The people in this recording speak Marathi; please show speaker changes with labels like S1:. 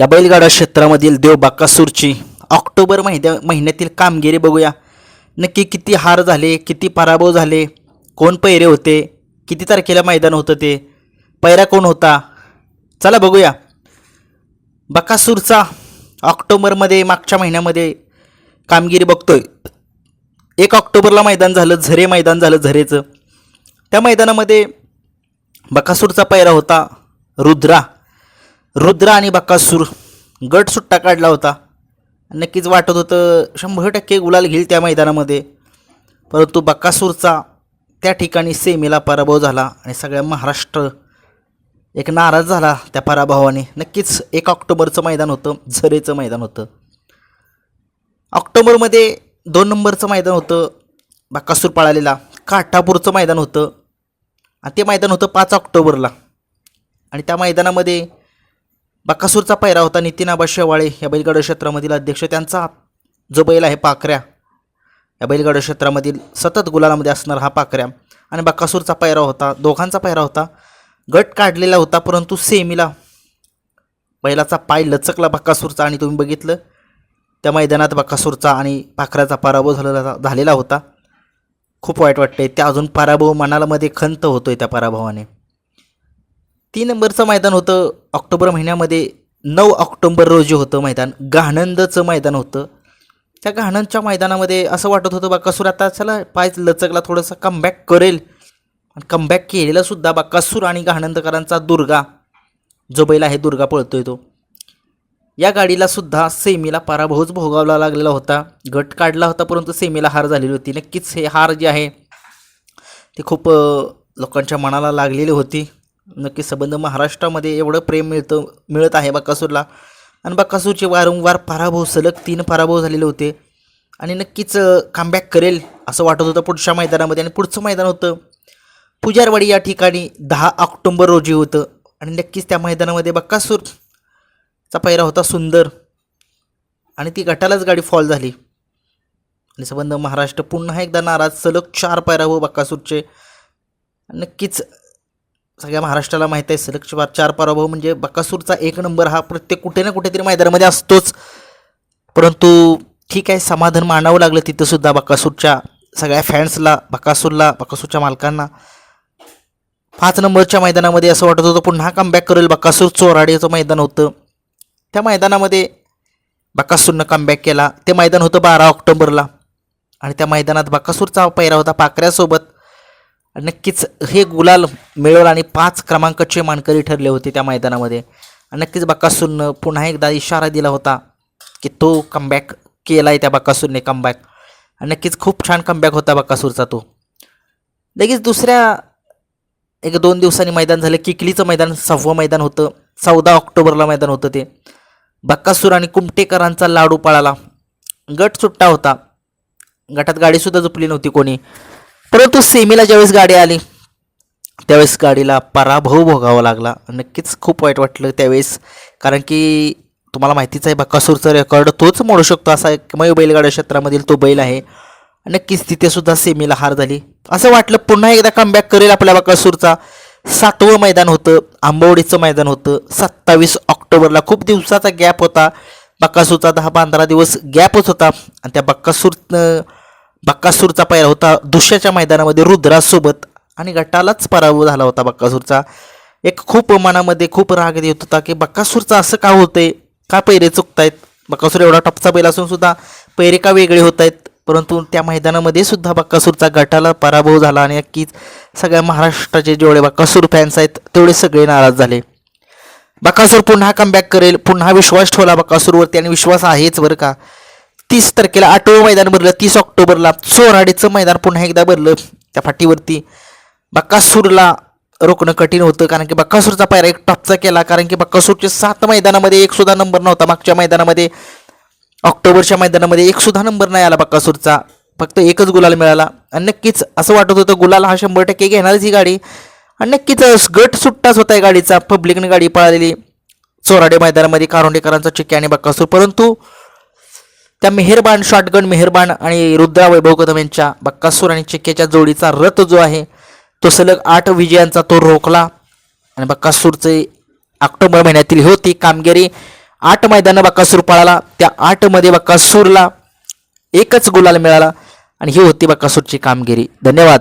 S1: या बैलगाडा क्षेत्रामधील देव बाकासूरची ऑक्टोबर महिन्या महिन्यातील कामगिरी बघूया. नक्की किती हार झाले किती पराभव झाले कोण पैरे होते किती तारखेला मैदान होतं ते पैरा कोण होता चला बघूया. बकासूरचा ऑक्टोबरमध्ये मागच्या महिन्यामध्ये कामगिरी बघतोय. एक ऑक्टोबरला मैदान झालं झरे मैदान झालं झरेचं. त्या मैदानामध्ये बकासूरचा पैरा होता रुद्रा. रुद्र आणि बकासूर गट सुट्टा काढला होता. नक्कीच वाटत होतं शंभर टक्के गुलाल घेईल त्या मैदानामध्ये. परंतु बकासूरचा त्या ठिकाणी सेमीला पराभव झाला आणि सगळ्या महाराष्ट्र एक नाराज झाला त्या पराभवाने. नक्कीच एक ऑक्टोबरचं मैदान होतं झरेचं मैदान होतं. ऑक्टोबरमध्ये दोन नंबरचं मैदान होतं बकासूर पळालेला. काठापूरचं मैदान होतं. आणि ते मैदान होतं पाच ऑक्टोबरला. आणि त्या मैदानामध्ये बकासूरचा पैरा होता नितीन आबा शेवाळे. या बैलगाडा क्षेत्रामधील अध्यक्ष त्यांचा जो बैल आहे पाकऱ्या या बैलगाडा क्षेत्रामधील सतत गुलालामध्ये असणार हा पाकऱ्या आणि बकासूरचा पैरा होता दोघांचा पैरा होता. गट काढलेला होता परंतु सेमीला बैलाचा पाय लचकला बकासूरचा आणि तुम्ही बघितलं त्या मैदानात बकासूरचा आणि पाखराचा पराभव झालेला झालेला होता. खूप वाईट वाटतंय. त्या अजून पराभव मनालामध्ये खंत होतोय त्या पराभवाने. तीन नंबरचं मैदान होतं ऑक्टोबर महिन्यामध्ये नऊ ऑक्टोबर रोजी होतं मैदान गाणंदचं मैदान होतं. त्या गाणंदच्या मैदानामध्ये असं वाटत होतं बाकासूर आता चला पाय लचकला थोडंसं कमबॅक करेल. आणि कमबॅक केलेला सुद्धा आणि गाणंदकरांचा दुर्गा जो बैल आहे दुर्गा पळतोय तो. या गाडीला सुद्धा सेमीला पराभवच भोगावला लागलेला होता. गट काढला होता परंतु सेमीला हार झालेली होती. नक्कीच हे हार जे आहे ते खूप लोकांच्या मनाला लागलेली होती. नक्की संबंध महाराष्ट्रामध्ये एवढं प्रेम मिळतं मिळत आहे बक्कासूरला आणि बक्कासूरचे वारंवार पराभव सलग तीन पराभव झालेले होते. आणि नक्कीच कमबॅक करेल असं वाटत होतं पुढच्या मैदानामध्ये. आणि पुढचं मैदान होतं पुजारवाडी या ठिकाणी दहा ऑक्टोंबर रोजी होतं. आणि नक्कीच त्या मैदानामध्ये बक्कासूरचा पैरा होता सुंदर. आणि ती गटालाच गाडी फॉल झाली. आणि संबंध महाराष्ट्र पुन्हा एकदा नाराज सलग चार पैराव हो बक्कासूरचे नक्कीच सगळ्या महाराष्ट्राला माहीत आहे सलग चार पराभव म्हणजे बकासूरचा एक नंबर हा प्रत्येक कुठे ना कुठेतरी मैदानामध्ये असतोच. परंतु ठीक आहे समाधान मानावं लागलं तिथंसुद्धा बकासूरच्या सगळ्या फॅन्सला बकासूरला बकासूरच्या मालकांना. पाच नंबरच्या मैदानामध्ये असं वाटत होतं पुन्हा कमबॅक करेल बकासूर. चोराडेचं मैदान होतं. त्या मैदानामध्ये बकासूरनं कमबॅक केला. ते मैदान होतं बारा ऑक्टोबरला. आणि त्या मैदानात बकासूरचा पैरा होता पाकऱ्यासोबत. नक्कीच हे गुलाल मिळवलं आणि पाच क्रमांकाचे मानकरी ठरले होते त्या मैदानामध्ये. आणि नक्कीच बकासूरनं पुन्हा एकदा इशारा दिला होता की तो कमबॅक केला आहे त्या बकासूरने कमबॅक आणि नक्कीच खूप छान कमबॅक होता बकासूरचा तो. लगेच दुसऱ्या एक दोन दिवसांनी मैदान झालं. किकलीचं मैदान सहावं मैदान होतं. चौदा ऑक्टोबरला मैदान होतं ते. बक्कासूर आणि कुमटेकरांचा लाडू पळाला. गट सुट्टा होता. गटात गाडीसुद्धा झुपली नव्हती कोणी. परंतु सेमीला ज्यावेळेस गाडी आली त्यावेळेस गाडीला पराभव भोगावा लागला. नक्कीच खूप वाईट वाटलं त्यावेळेस. कारण की तुम्हाला माहितीच आहे बक्कासूरचा रेकॉर्ड तोच मोडू शकतो असा एकमेव बैलगाड्या क्षेत्रामधील तो बैल आहे. नक्कीच तिथेसुद्धा सेमीला हार झाली. असं वाटलं पुन्हा एकदा कमबॅक करेल आपल्या बक्कासूरचा सातवं मैदान होतं आंबवडीचं मैदान होतं. सत्तावीस ऑक्टोबरला खूप दिवसाचा गॅप होता. बक्कासूरचा दहा पंधरा दिवस गॅपच होता. आणि त्या बक्कासूर बक्कासूरचा पायरा होता. दुसऱ्याच्या मैदानामध्ये रुद्रासोबत आणि गटालाच पराभव झाला होता बक्कासूरचा. एक खूप मनामध्ये खूप राग येत होता की बक्कासूरचं असं का होतंय? का पैरे चुकतायत? बक्कासूर एवढा टपचा बैल असून सुद्धा पैरे का वेगळे होत आहेत परंतु त्या मैदानामध्ये सुद्धा बक्कासूरचा गटाला पराभव झाला आणि नक्कीच सगळ्या महाराष्ट्राचे जेवढे बक्कासूर फॅन्स आहेत तेवढे सगळे नाराज झाले. बक्कासूर पुन्हा कमबॅक करेल. पुन्हा विश्वास ठेवला बक्कासूरवरती आणि विश्वास आहेच बरं का. तीस तारखेला आठवं मैदान भरलं तीस ऑक्टोबरला चोराडीचं मैदान पुन्हा एकदा भरलं. त्या फाटीवरती बक्कासूरला रोखणं कठीण होतं कारण की बक्कासूरचा पायरा एक टॉपचा केला कारण की बक्कासूरचे सात मैदानामध्ये एक सुद्धा नंबर नव्हता. मागच्या मैदानामध्ये ऑक्टोबरच्या मैदानामध्ये एक सुद्धा नंबर नाही आला बक्कासूरचा. फक्त एकच गुलाल मिळाला. आणि नक्कीच असं वाटत होतं गुलाल हा शंभर टक्के घेणारच ही गाडी. आणि नक्कीच गट सुट्टाच होता आहे गाडीचा. पब्लिकने गाडी पळालेली. चोराडे मैदानामध्ये कारोंडेकरांचा चिक्की आणि बक्कासूर. परंतु त्या मेहरबान शॉटगन मेहरबान आणि रुद्रा वैभव कदम यांच्या बक्कासूर आणि चिक्क्याच्या जोडीचा रथ जो आहे तो सलग आठ विजयांचा तो रोखला. आणि बक्कासूरचे ऑक्टोबर महिन्यातील होती कामगिरी. आठ मैदानं बक्कासूर पळाला. त्या आठमध्ये बक्कासूरला एकच गुलाल मिळाला आणि ही होती बक्कासूरची कामगिरी. धन्यवाद.